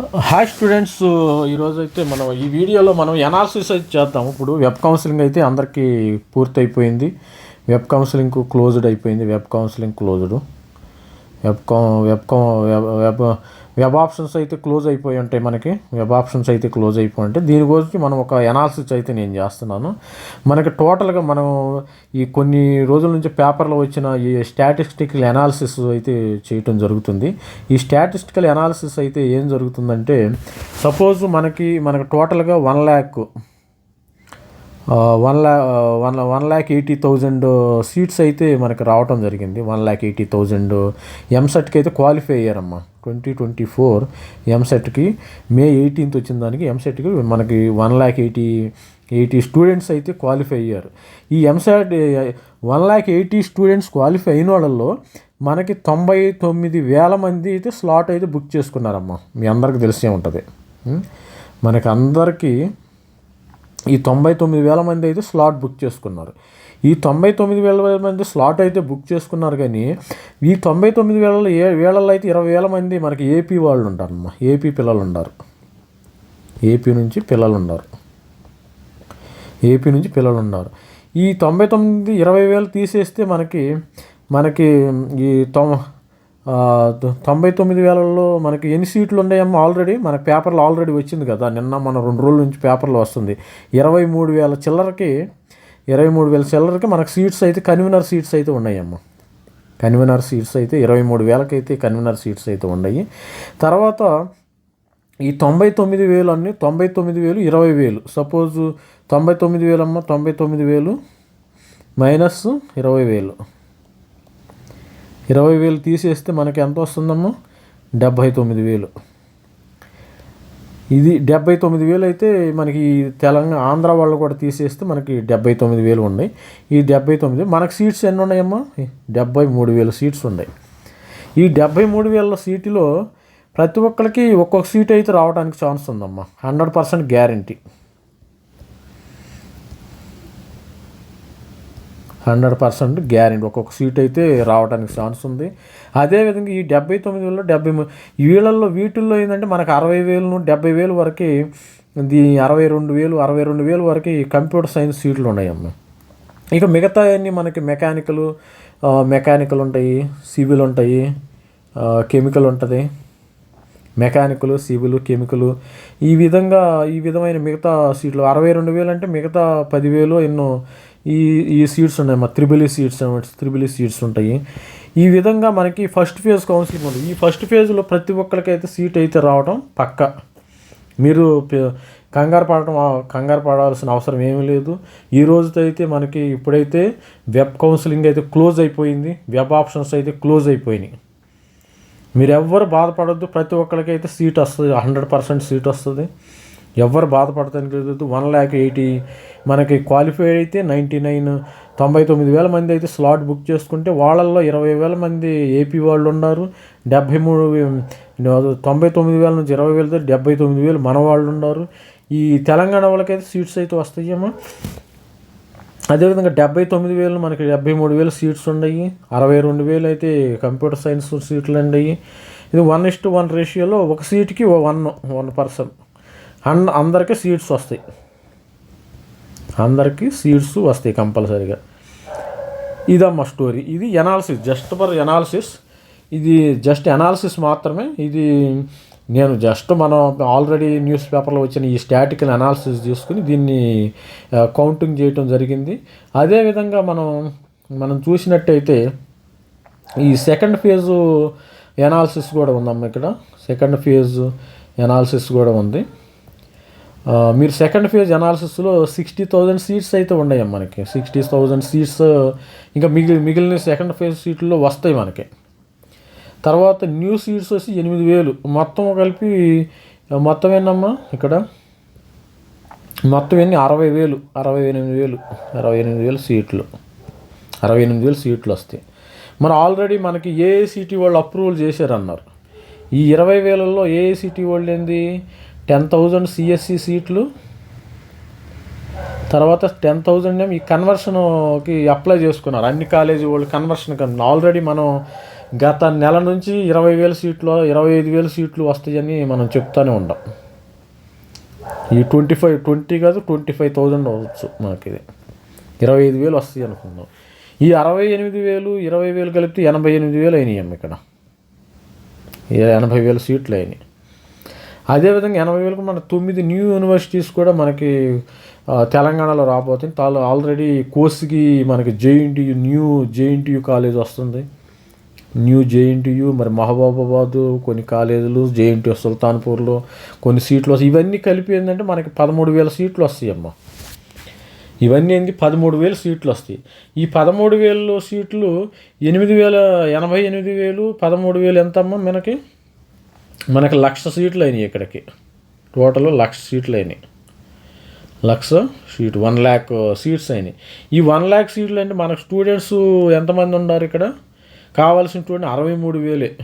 Hi students ఈరోజు అయితే మనం ఈ వీడియోలో మనం ఎనాలిసిస్ అయితే చేద్దాం. ఇప్పుడు వెబ్ కౌన్సిలింగ్ అయితే అందరికీ పూర్తి అయిపోయింది వెబ్ కౌన్సిలింగ్ క్లోజ్డ్ అయిపోయింది వెబ్ కౌన్సిలింగ్ క్లోజ్డ్ వెబ్ కౌ వెబ్ కౌ వెబ్ వెబ్ ఆప్షన్స్ అయితే క్లోజ్ అయిపోయి ఉంటాయి మనకి. వెబ్ ఆప్షన్స్ అయితే క్లోజ్ అయిపోయి ఉంటాయి. దీని గురించి మనం ఒక ఎనాలిసిస్ అయితే నేను చేస్తున్నాను. మనకి టోటల్గా మనం ఈ కొన్ని రోజుల నుంచి పేపర్లో వచ్చిన ఈ స్టాటిస్టికల్ ఎనాలిసిస్ అయితే చేయటం జరుగుతుంది. ఈ స్టాటిస్టికల్ ఎనాలిసిస్ అయితే ఏం జరుగుతుందంటే సపోజ్ మనకి మనకి టోటల్గా one lakh one lakh one one lakh eighty thousand seats అయితే మనకి రావటం జరిగింది. వన్ ల్యాక్ ఎయిటీ థౌజండ్ ఎంసెట్కి అయితే క్వాలిఫై అయ్యారమ్మా. ట్వంటీ ట్వంటీ ఫోర్ ఎంసెట్కి మే ఎయిటీన్త్ వచ్చిన దానికి ఎంసెట్కి మనకి one lakh eighty eighty students అయితే క్వాలిఫై అయ్యారు. ఈ EAMCET one lakh eighty students qualify అయిన వాళ్ళల్లో మనకి తొంభై తొమ్మిది వేల మంది అయితే స్లాట్ అయితే బుక్ చేసుకున్నారమ్మా. మీ అందరికి తెలిసే ఉంటుంది. మనకి అందరికీ ఈ తొంభై తొమ్మిది వేల మంది అయితే స్లాట్ బుక్ చేసుకున్నారు. ఈ తొంభై తొమ్మిది వేల మంది స్లాట్ అయితే బుక్ చేసుకున్నారు కానీ ఈ తొంభై తొమ్మిది వేల ఏ వేళల్లో అయితే ఇరవై వేల మంది మనకి ఏపీ వాళ్ళు ఉంటారమ్మా. ఏపీ పిల్లలు ఉన్నారు ఏపీ నుంచి పిల్లలు ఉన్నారు ఏపీ నుంచి పిల్లలు ఉన్నారు ఈ తొంభై తొమ్మిది ఇరవై వేలు తీసేస్తే మనకి మనకి ఈ తొం తొంభై తొమ్మిది వేలలో మనకి ఎన్ని సీట్లు ఉన్నాయమ్మా ఆల్రెడీ? మన పేపర్లో ఆల్రెడీ వచ్చింది కదా. నిన్న మన రెండు రోజుల నుంచి పేపర్లో వస్తుంది. ఇరవై మూడు వేల చిల్లరకి ఇరవై మూడు వేల చిల్లరకి మనకు సీట్స్ అయితే కన్వీనర్ సీట్స్ అయితే ఉన్నాయమ్మ. కన్వీనర్ సీట్స్ అయితే ఇరవై మూడు వేలకైతే కన్వీనర్ సీట్స్ అయితే ఉన్నాయి. తర్వాత ఈ తొంభై తొమ్మిది వేలు అన్నీ తొంభై తొమ్మిది వేలు ఇరవై వేలు. సపోజ్ తొంభై తొమ్మిది వేలమ్మ తొంభై తొమ్మిది వేలు మైనస్ ఇరవై వేలు. ఇరవై వేలు తీసేస్తే మనకి ఎంత వస్తుందమ్మా? డెబ్భై తొమ్మిది వేలు. ఇది డెబ్బై తొమ్మిది వేలు అయితే మనకి తెలంగాణ ఆంధ్ర వాళ్ళు కూడా తీసేస్తే మనకి డెబ్బై తొమ్మిది వేలు ఉన్నాయి. ఈ డెబ్బై తొమ్మిది మనకు సీట్స్ ఎన్ని ఉన్నాయమ్మా? డెబ్బై మూడు వేల సీట్స్ ఉన్నాయి. ఈ డెబ్బై మూడు వేల సీటులో ప్రతి ఒక్కరికి ఒక్కొక్క సీట్ అయితే రావడానికి ఛాన్స్ ఉందమ్మా. Hundred percent guarantee. Hundred percent guarantee. ఒక్కొక్క సీట్ అయితే రావడానికి ఛాన్స్ ఉంది. అదేవిధంగా ఈ డెబ్బై తొమ్మిది వేలలో డెబ్బై వీళ్ళల్లో వీటిల్లో ఏంటంటే మనకు అరవై వేలు డెబ్బై వేలు వరకు ఇది అరవై రెండు వేలు అరవై రెండు వేలు వరకు కంప్యూటర్ సైన్స్ సీట్లు ఉన్నాయమ్మా. ఇక మిగతా అన్నీ మనకి మెకానికల్ మెకానికల్ ఉంటాయి సివిల్ ఉంటాయి కెమికల్ ఉంటుంది. మెకానికల్ సివిల్ కెమికల్ ఈ విధంగా ఈ విధమైన మిగతా సీట్లు అరవై రెండు వేలు అంటే మిగతా పదివేలు ఎన్నో ఈ ఈ సీట్స్ ఉన్నాయి మా త్రిబిలి సీట్స్ త్రిబిలి సీట్స్ ఉంటాయి. ఈ విధంగా మనకి ఫస్ట్ ఫేజ్ కౌన్సిలింగ్ ఉంది. ఈ ఫస్ట్ ఫేజ్లో ప్రతి ఒక్కరికైతే సీట్ అయితే రావడం పక్క. మీరు కంగారు పడటం కంగారు పడాల్సిన అవసరం ఏమీ లేదు. ఈ రోజుతో అయితే మనకి ఇప్పుడైతే వెబ్ కౌన్సిలింగ్ అయితే క్లోజ్ అయిపోయింది. వెబ్ ఆప్షన్స్ అయితే క్లోజ్ అయిపోయినాయి. మీరు ఎవ్వరు బాధపడద్దు. ప్రతి ఒక్కరికి అయితే సీట్ వస్తుంది. హండ్రెడ్ పర్సెంట్ సీట్ వస్తుంది. ఎవ్వరు బాధపడటానికి లేదు. వన్ ల్యాక్ ఎయిటీ మనకి క్వాలిఫై అయితే నైంటీ నైన్ తొంభై తొమ్మిది వేల మంది అయితే స్లాట్ బుక్ చేసుకుంటే వాళ్ళల్లో ఇరవై వేల మంది ఏపీ వాళ్ళు ఉన్నారు. డెబ్భై మూడు తొంభై తొమ్మిది వేల నుంచి ఇరవై వేలతో డెబ్బై తొమ్మిది వేలు మన వాళ్ళు ఉన్నారు. ఈ తెలంగాణ వాళ్ళకైతే సీట్స్ అయితే వస్తాయేమో అదేవిధంగా డెబ్బై తొమ్మిది వేలు మనకి డెబ్బై మూడు వేలు సీట్స్ ఉన్నాయి. అరవై రెండు వేలు అయితే కంప్యూటర్ సైన్స్ సీట్లు ఉన్నాయి ఇది వన్ ఇస్ టు వన్ రేషియోలో ఒక సీట్కి వన్ వన్ పర్సన్. అండ్ అందరికీ సీట్స్ వస్తాయి. అందరికీ సీట్స్ వస్తాయి కంపల్సరీగా. ఇదమ్మా స్టోరీ. ఇది ఎనాలిసిస్ జస్ట్ ఫర్ ఎనాలిసిస్ ఇది జస్ట్ ఎనాలిసిస్ మాత్రమే. ఇది నేను జస్ట్ మనం ఆల్రెడీ న్యూస్ పేపర్లో వచ్చిన ఈ స్టాటికల్ అనాలిసిస్ తీసుకుని దీన్ని కౌంటింగ్ చేయటం జరిగింది. అదేవిధంగా మనం మనం చూసినట్టయితే ఈ సెకండ్ ఫేజ్ ఎనాలిసిస్ కూడా ఉందమ్మా ఇక్కడ. సెకండ్ ఫేజ్ ఎనాలిసిస్ కూడా ఉంది. మీరు సెకండ్ ఫేజ్ అనాలిసిస్లో సిక్స్టీ థౌజండ్ సీట్స్ అయితే ఉన్నాయి మనకి. సిక్స్టీ థౌజండ్ సీట్స్ ఇంకా మిగిలి మిగిలిన సెకండ్ ఫేజ్ సీట్లో వస్తాయి మనకి. తర్వాత న్యూ సీట్స్ వచ్చి ఎనిమిది వేలు. మొత్తం కలిపి మొత్తం ఏంటమ్మా ఇక్కడ? మొత్తం ఎన్ని? అరవై వేలు. అరవై ఎనిమిది వేలు. అరవై ఎనిమిది వేలు సీట్లు అరవై ఎనిమిది వేలు సీట్లు వస్తాయి. మరి ఆల్రెడీ మనకి ఏఐసిటీ వాళ్ళు అప్రూవల్ చేశారన్నారు. ఈ ఇరవై వేలలో ఏఐసిటీ వాళ్ళు ఏంది? టెన్ థౌజండ్ సిఎస్సి సీట్లు. తర్వాత టెన్ థౌజండ్ ఏమో ఈ కన్వర్షన్కి అప్లై చేసుకున్నారు. అన్ని కాలేజీ వాళ్ళు కన్వర్షన్ ఆల్రెడీ మనం గత నెల నుంచి ఇరవై వేల సీట్లు ఇరవై ఐదు వేల సీట్లు వస్తాయని మనం చెప్తూనే ఉండం. ఈ ట్వంటీ ఫైవ్ ట్వంటీ కాదు ట్వంటీ ఫైవ్ థౌజండ్ అవ్వచ్చు మనకి ఇది ఇరవై ఐదు వేలు వస్తాయి అనుకుందాం. ఈ అరవై ఎనిమిది వేలు ఇరవై వేలు కలిపితే ఎనభై ఎనిమిది వేలు అయినాయి అమ్మ ఇక్కడ ఎనభై వేల సీట్లు అయినాయి. అదేవిధంగా ఎనభై వేలకు మన తొమ్మిది న్యూ యూనివర్సిటీస్ కూడా మనకి తెలంగాణలో రాబోతుంది తాను ఆల్రెడీ కోర్సుకి మనకి జేఎన్టీయు న్యూ జేఎన్టీయు కాలేజ్ వస్తుంది. న్యూ జేఎన్టీయు మరి మహబూబాబాదు కొన్ని కాలేజీలు జేఎన్టీయు సుల్తాన్పూర్లో కొన్ని సీట్లు వస్తాయి. ఇవన్నీ కలిపి ఏంటంటే మనకి పదమూడు వేల సీట్లు వస్తాయి అమ్మ. ఇవన్నీ ఏంది? పదమూడు వేలు సీట్లు వస్తాయి. ఈ పదమూడు వేలు సీట్లు ఎనిమిది వేల ఎనభై ఎనిమిది వేలు పదమూడు వేలు ఎంత అమ్మ మనకి? మనకి లక్ష సీట్లు అయినాయి ఇక్కడికి. టోటల్ లక్ష సీట్లు అయినాయి. లక్ష సీట్ వన్ ల్యాక్ సీట్స్ అయినాయి. ఈ వన్ ల్యాక్ సీట్లు అంటే మనకు స్టూడెంట్స్ ఎంతమంది ఉన్నారు ఇక్కడ? కావాల్సిన స్టూడెంట్ అరవై మూడు వేలే.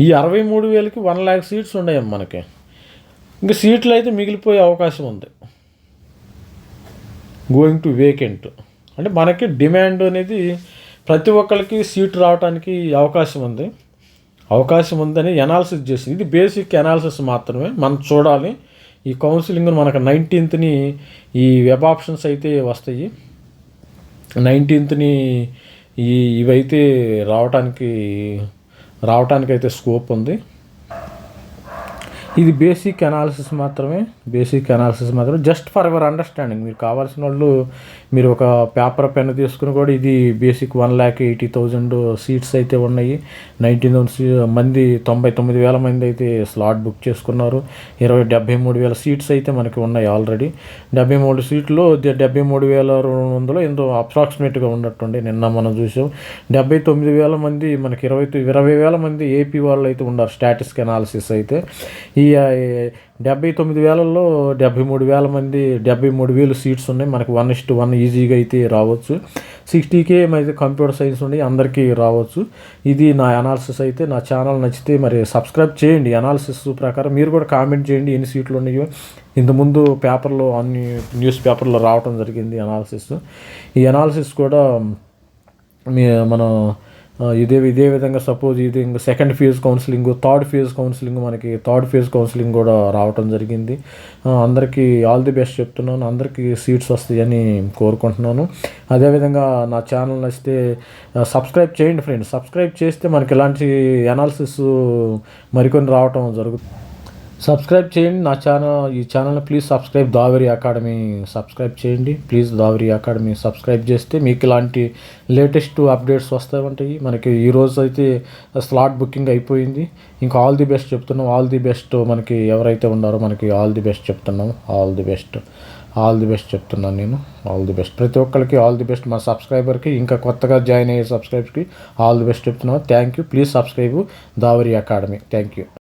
ఈ అరవై మూడు వేలకి వన్ ల్యాక్ సీట్స్ ఉన్నాయి మనకి. ఇంకా సీట్లు అయితే మిగిలిపోయే అవకాశం ఉంది. గోయింగ్ టు వేకెంట్ అంటే మనకి డిమాండ్ అనేది ప్రతి ఒక్కరికి సీట్ రావడానికి అవకాశం ఉంది. అవకాశం ఉందని ఎనాలిసిస్ చేసింది. ఇది బేసిక్ ఎనాలిసిస్ మాత్రమే. మనం చూడాలి. ఈ కౌన్సిలింగ్ మనకు నైన్టీన్త్ని ఈ వెబ్ ఆప్షన్స్ అయితే వస్తాయి. నైన్టీన్త్ని ఈ ఇవైతే రావటానికి రావటానికి అయితే స్కోప్ ఉంది. ఇది బేసిక్ అనాలిసిస్ మాత్రమే బేసిక్ అనాలిసిస్ మాత్రమే. జస్ట్ ఫర్ ఎవర్ అండర్స్టాండింగ్ మీరు కావాల్సిన వాళ్ళు మీరు ఒక పేపర్ పెన్ తీసుకుని కూడా ఇది basic one lakh eighty thousand seats అయితే ఉన్నాయి. నైన్టీన్ మంది తొంభై తొమ్మిది వేల మంది అయితే స్లాట్ బుక్ చేసుకున్నారు. ఇరవై డెబ్బై మూడు వేల సీట్స్ అయితే మనకి ఉన్నాయి ఆల్రెడీ డెబ్బై మూడు సీట్లు డెబ్బై మూడు వేల రెండు వందలు ఎంతో అప్రాక్సిమేట్గా ఉన్నట్టుండి నిన్న మనం చూసాం. డెబ్బై తొమ్మిది వేల మంది మనకి ఇరవై ఇరవై వేల మంది ఏపీ వాళ్ళు అయితే ఉన్నారు స్టాటిస్టిక్ అనాలిసిస్ అయితే. ఈ డెబ్బై తొమ్మిది వేలలో డెబ్బై మూడు వేల మంది డెబ్బై మూడు వేలు సీట్స్ ఉన్నాయి. మనకి వన్ ఇస్ట్ వన్ ఈజీగా అయితే రావచ్చు. సిక్స్టీకే అయితే కంప్యూటర్ సైన్స్ ఉండి అందరికీ రావచ్చు. ఇది నా అనాలిసిస్ అయితే. నా ఛానల్ నచ్చితే మరి సబ్స్క్రైబ్ చేయండి. అనాలిసిస్ ప్రకారం మీరు కూడా కామెంట్ చేయండి ఎన్ని సీట్లు ఉన్నాయో. ఇంతకుముందు పేపర్లో అన్ని న్యూస్ పేపర్లో రావటం జరిగింది అనాలిసిస్. ఈ అనాలిసిస్ కూడా మీ మనం ఇదే ఇదే విధంగా సపోజ్ ఇది ఇంకా second phase counselling third phase counselling మనకి థర్డ్ ఫేజ్ కౌన్సిలింగ్ కూడా రావటం జరిగింది. అందరికీ ఆల్ ది బెస్ట్ చెప్తున్నాను. అందరికీ సీట్స్ వస్తాయని కోరుకుంటున్నాను. అదేవిధంగా నా ఛానల్ నచ్చితే సబ్స్క్రైబ్ చేయండి ఫ్రెండ్స్ సబ్స్క్రైబ్ చేస్తే మనకి ఇలాంటి అనాలిసిస్ మరికొన్ని రావటం జరుగుతుంది సబ్స్క్రైబ్ చేయండి. నా ఛానల్ ఈ ఛానల్ని please subscribe Davari Academy subscribe చేయండి. ప్లీజ్ దావరి అకాడమీ సబ్స్క్రైబ్ చేస్తే మీకు ఇలాంటి లేటెస్ట్ అప్డేట్స్ వస్తూ ఉంటాయి. మనకి ఈ రోజు అయితే స్లాట్ బుకింగ్ అయిపోయింది. ఇంకా ఆల్ ది బెస్ట్ చెప్తున్నాం. ఆల్ ది బెస్ట్ మనకి ఎవరైతే ఉన్నారో మనకి ఆల్ ది బెస్ట్ చెప్తున్నాం. All the best all the best చెప్తున్నాను నేను. ఆల్ ది బెస్ట్ ప్రతి ఒక్కరికి ఆల్ ది బెస్ట్ మా సబ్స్క్రైబర్కి ఇంకా కొత్తగా జాయిన్ అయ్యే సబ్స్క్రైబర్కి ఆల్ ది బెస్ట్ చెప్తున్నాను. Thank you please subscribe Davari Academy thank you